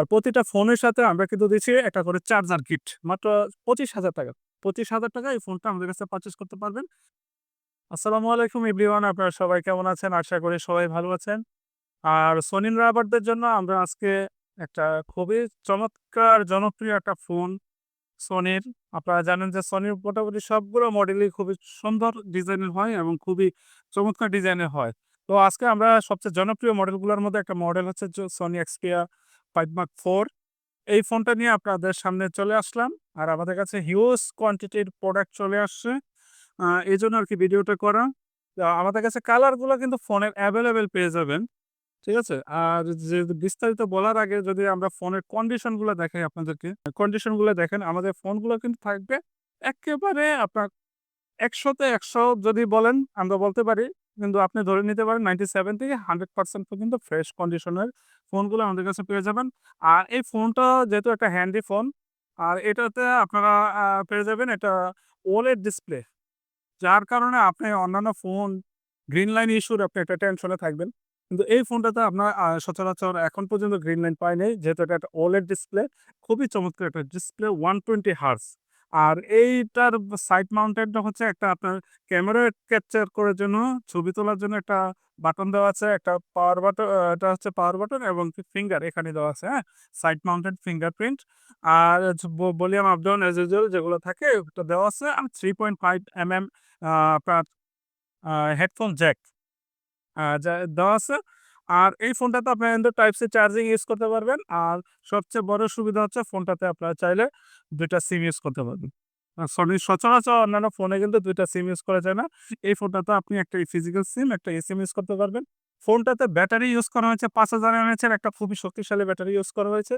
আর প্রতিটা ফোনের সাথে আমরা কিন্তু দিচ্ছি একটা করে চার্জার কিট মাত্র পঁচিশ হাজার টাকা। পঁচিশ হাজার টাকা এই ফোনটা আমাদের কাছে পারচেস করতে পারবেন। আসসালামু আলাইকুম এভরিওয়ান আপনারা সবাই কেমন আছেন? আশা করি সবাই ভালো আছেন। আর সোনিন রাবারদের জন্য আমরা আজকে একটা খুবই চমৎকার, জনপ্রিয় একটা ফোন, সোনির। আপনারা জানেন যে সোনির মোটামুটি সবগুলো মডেলই খুবই সুন্দর ডিজাইনের হয় এবং খুবই চমৎকার ডিজাইনের হয়। তো আজকে আমরা সবচেয়ে জনপ্রিয় মডেলগুলোর মধ্যে একটা মডেল হচ্ছে Sony Xperia five mark four এই ফোনটা নিয়ে আপনাদের সামনে চলে আসলাম। আর আমাদের কাছে হিউজ কোয়ান্টিটির প্রোডাক্ট চলে আসছে। এই জন্য আর কি ভিডিওটা করা। আমাদের কাছে কালারগুলো কিন্তু ফোনের অ্যাভেলেবেল পেয়ে যাবেন। ঠিক আছে? আর যে বিস্তারিত বলার আগে যদি আমরা ফোনের কন্ডিশনগুলো দেখাই আপনাদেরকে। কন্ডিশনগুলো দেখেন, আমাদের ফোনগুলো কিন্তু থাকবে একেবারে আপনার একশোতে একশো যদি বলেন, আমরা বলতে পারি, কিন্তু আপনি ধরে নিতে পারেন নাইনটি সেভেন থেকে হান্ড্রেড পার্সেন্ট পর্যন্ত ফ্রেশ কন্ডিশনের ফোনগুলো আমাদের কাছে পেয়ে যাবেন। আর এই ফোনটা যেহেতু একটা হ্যান্ডি ফোন আর এটাতে আপনারা পেয়ে যাবেন এটা ওলেড ডিসপ্লে যার কারণে আপনি অন্যান্য ফোন গ্রিন লাইন ইস্যুর আপনি একটা টেনশনে থাকবেন। কিন্তু এই ফোনটাতে আপনার সচরাচর এখন পর্যন্ত গ্রিন লাইন পায়নি যেহেতু এটা একটা ওলেড ডিসপ্লে খুবই চমৎকার একটা ডিসপ্লে ওয়ান টোয়েন্টি হার্স আর এইটার সাইড মাউন্টেডটা হচ্ছে একটা আপনার ক্যামেরা ক্যাপচার করার জন্য, ছবি তোলার জন্য একটা বাটন দেওয়া আছে, একটা পাওয়ার বাটন এটা হচ্ছে পাওয়ার বাটন এবং ফিঙ্গার এখানে দেওয়া আছে হ্যাঁ? Side mounted fingerprint. আর volume up down as usual যেগুলো থাকে, ওটা দেওয়া আছে আর three point five M M আপনার হেডফোন জ্যাক দেওয়া আছে। আর এই ফোনটাতে আপনি কিন্তু টাইপ সি চার্জিং ইউজ করতে পারবেন। আর সবচেয়ে বড় সুবিধা হচ্ছে ফোনটাতে আপনারা চাইলে দুইটা সিম ইউজ করতে পারবেন। সনি সচরাচর অন্যান্য ফোনে কিন্তু দুইটা সিম ইউজ করা যায় না। এই ফোনটাতে আপনি একটা ফিজিক্যাল সিম একটা এসিম ইউজ করতে পারবেন। ফোনটাতে ব্যাটারি ইউজ করা হয়েছে পাঁচ হাজার এমএচের একটা খুবই শক্তিশালী ব্যাটারি ইউজ করা হয়েছে।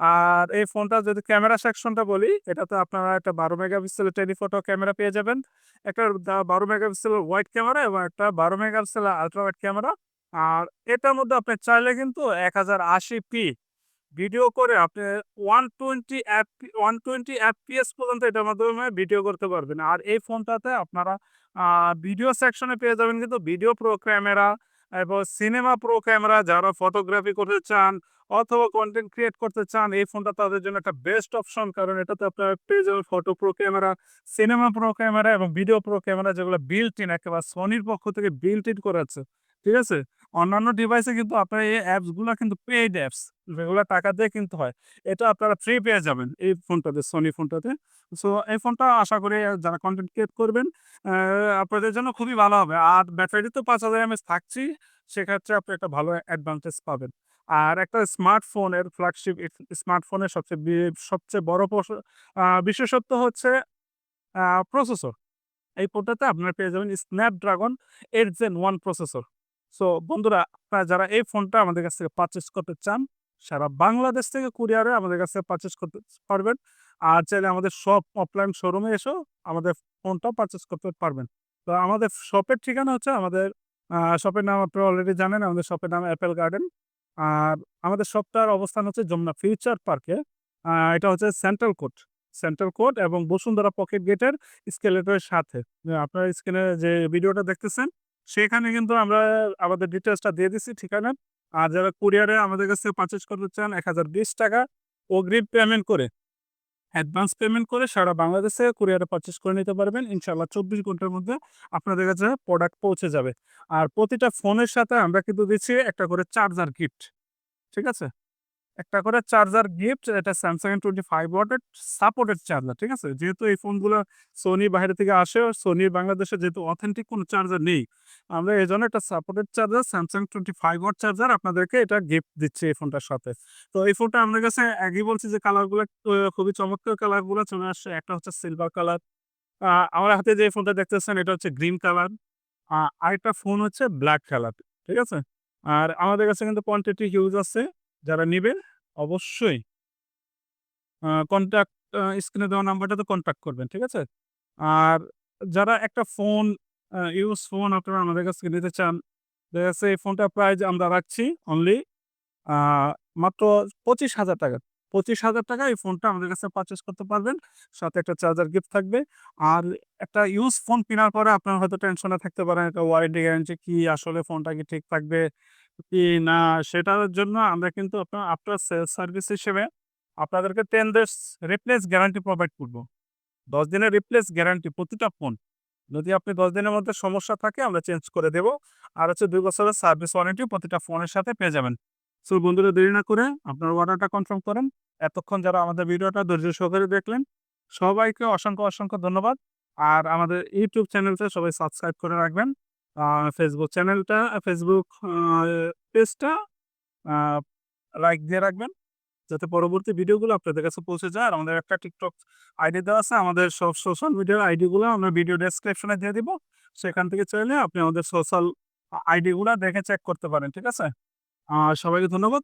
আর এই ফোনটা যদি ক্যামেরা সেকশনটা বলি, এটাতে আপনারা একটা বারো মেগা মেগাপিক্সেলের টেলিফোটো ক্যামেরা পেয়ে যাবেন। একটা বারো মেগাপিক্সেলের হোয়াইট ক্যামেরা এবং একটা বারো মেগা মেগাপিক্সেলের আলট্রা হোয়াইট ক্যামেরা। আর এটার মধ্যে আপনি চাইলে কিন্তু এক হাজার আশি পি ভিডিও করে আপনি one twenty up one twenty FPS পর্যন্ত এটার মাধ্যমে ভিডিও করতে পারবেন। আর এই ফোনটাতে আপনারা ভিডিও সেকশনে পেয়ে যাবেন কিন্তু ভিডিও প্রো ক্যামেরা এবং সিনেমা প্রো ক্যামেরা যারা ফটোগ্রাফি করতে চান অথবা কন্টেন্ট ক্রিয়েট করতে চান, এই ফোনটা তাদের জন্য একটা বেস্ট অপশন কারণ এটাতে আপনারা পেয়ে যাবেন photo pro camera cinema pro camera এবং ভিডিও প্রো ক্যামেরা যেগুলো বিল্ট ইন একেবারে সোনির পক্ষ থেকে বিল্ট ইন করা আছে। ঠিক আছে? অন্যান্য ডিভাইসে কিন্তু আপনার এই অ্যাপসগুলো কিন্তু পেইড অ্যাপস যেগুলো টাকা দিয়ে কিনতে হয়, এটা আপনারা ফ্রি পেয়ে যাবেন এই ফোনটাতে সোনি ফোনটাতে সো এই ফোনটা আশা করি যারা কন্টেন্ট ক্রিয়েট করবেন আপনাদের জন্য খুবই ভালো হবে। আর ব্যাটারি তো পাঁচ হাজার এমএস থাকছি, সেক্ষেত্রে আপনি একটা ভালো অ্যাডভান্টেজ পাবেন। আর একটা স্মার্টফোনের ফ্ল্যাগশিপ স্মার্টফোনের সবচেয়ে সবচেয়ে বড় বিশেষত্ব হচ্ছে প্রসেসর এই ফোনটাতে আপনারা পেয়ে যাবেন Snapdragon eight gen one processor so বন্ধুরা, আপনারা যারা এই ফোনটা আমাদের কাছ থেকে পারচেস করতে চান, সারা বাংলাদেশ থেকে কুরিয়ারে আমাদের কাছে পারচেস করতে পারবেন। আর চাইলে আমাদের সব অফলাইন শোরুমে এসেও আমাদের ফোনটাও পারচেস করতে পারবেন। তো আমাদের শপের ঠিকানা হচ্ছে আমাদের শপের নাম আপনারা অলরেডি জানেন, আমাদের শপের নাম অ্যাপেল গার্ডেন আর আমাদের শপটার অবস্থান হচ্ছে যমুনা ফিউচার পার্কে এটা হচ্ছে সেন্ট্রাল কোর্ট সেন্ট্রাল কোর্ট এবং বসুন্ধরা পকেট গেটের স্কেলেটরের সাথে। আপনার স্ক্রিনে যে ভিডিওটা দেখতেছেন সেখানে কিন্তু আমরা আমাদের ডিটেলসটা দিয়ে দিচ্ছি ঠিকানা। আর যারা কুরিয়ারে আমাদের কাছে পারচেস করতে চান এক হাজার বিশ টাকা অগ্রিম পেমেন্ট করে অ্যাডভান্স পেমেন্ট করে সারা বাংলাদেশে কুরিয়ারে পারচেস করে নিতে পারবেন। ইনশাল্লাহ চব্বিশ ঘণ্টার মধ্যে আপনাদের কাছে প্রোডাক্ট পৌঁছে যাবে। আর প্রতিটা ফোনের সাথে আমরা কিন্তু দিচ্ছি একটা করে চার্জার গিফট ঠিক আছে? একটা করে চার্জার গিফট এটা স্যামসাং এর টোয়েন্টি ফাইভ ওয়াটের সাপোর্টেড চার্জার ঠিক আছে? যেহেতু এই ফোনগুলো সোনি বাইরে থেকে আসে সোনির বাংলাদেশে যেহেতু অথেন্টিক কোনো চার্জার নেই, আমরা এই জন্য একটা supported charger Samsung twenty five watt charger আপনাদেরকে এটা গিফট দিচ্ছে এই ফোনটার সাথে। তো এই ফোনটা আমাদের কাছে আগেই বলছি যে কালারগুলো খুবই চমৎকার কালারগুলো চলে আসছে একটা হচ্ছে সিলভার কালার আমার হাতে যে ফোনটা দেখতেছেন, এটা হচ্ছে গ্রিন কালার আরেকটা ফোন হচ্ছে ব্ল্যাক কালার ঠিক আছে? আর আমাদের কাছে কিন্তু কোয়ান্টিটি হিউজ আছে। যারা নিবে অবশ্যই কন্ট্যাক্ট স্ক্রিনে দেওয়া নাম্বারটাতে কন্ট্যাক্ট করবেন, ঠিক আছে? আর যারা একটা ফোন ইউজ ফোন আপনারা আমাদের কাছ থেকে নিতে চান, দেখা যাচ্ছে এই ফোনটা প্রাইস আমরা রাখছি অনলি মাত্র পঁচিশ হাজার টাকা। পঁচিশ হাজার টাকা এই ফোনটা আমাদের কাছে পারচেস করতে পারবেন, সাথে একটা চার্জার গিফট থাকবে। আর একটা ইউজ ফোন কেনার পরে আপনার হয়তো টেনশনে থাকতে পারেন, একটা ওয়ারেন্টি গ্যারেন্টি কি, আসলে ফোনটা কি ঠিক থাকবে না, সেটার জন্য আমরা কিন্তু আপনার আফটার সেলস সার্ভিস হিসেবে আপনাদেরকে ten days replace guarantee provide করব। দশ দিনের রিপ্লেস গ্যারান্টি প্রতিটা ফোন যদি আপনি দশ দিনের মধ্যে সমস্যা থাকে, আমরা চেঞ্জ করে দেবো। আর হচ্ছে দুই বছরের সার্ভিস ওয়ারেন্টি প্রতিটা ফোনের সাথে পেয়ে যাবেন। সো বন্ধুরা, দেরি না করে আপনার অর্ডারটা কনফার্ম করেন। এতক্ষণ যারা আমাদের ভিডিওটা ধৈর্য সহকারে দেখলেন, সবাইকে অসংখ্য অসংখ্য ধন্যবাদ। আর আমাদের ইউটিউব চ্যানেলটা সবাই সাবস্ক্রাইব করে রাখবেন। ফেসবুক চ্যানেলটা ফেসবুক পেজটা লাইক দিয়ে রাখবেন। যাতে পরবর্তী ভিডিওগুলো আপনাদের কাছে পৌঁছে যায়। আর আমাদের একটা টিকটক আইডি দেওয়া আছে। আমাদের সব সোশ্যাল মিডিয়ার আইডিগুলো আমরা ভিডিও ডেসক্রিপশনে দিয়ে দিব। সেখান থেকে চাইলে আপনি আমাদের সোশ্যাল আইডিগুলো দেখে চেক করতে পারেন। ঠিক আছে? সবাইকে ধন্যবাদ।